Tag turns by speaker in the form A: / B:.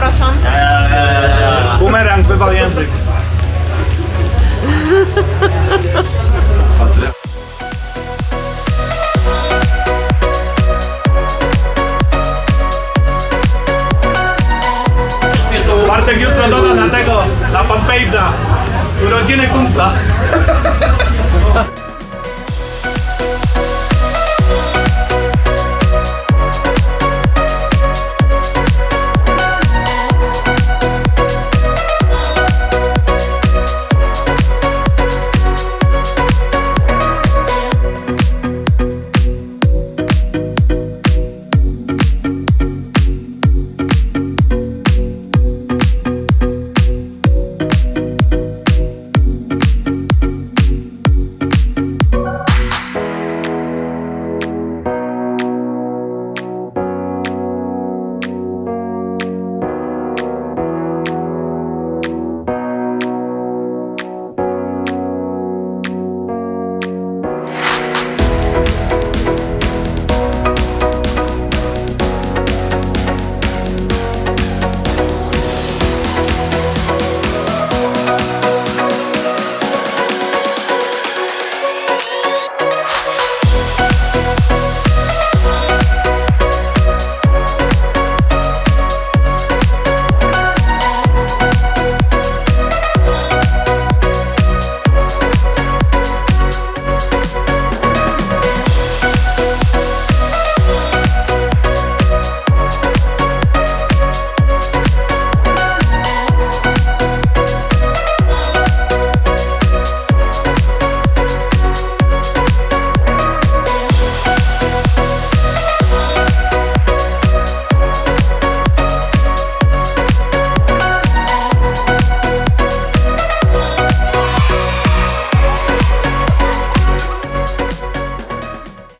A: przepraszam.
B: Bumerang wywal język. Bartek jutro doda na tego, na fanpage'a. Urodziny kumpla.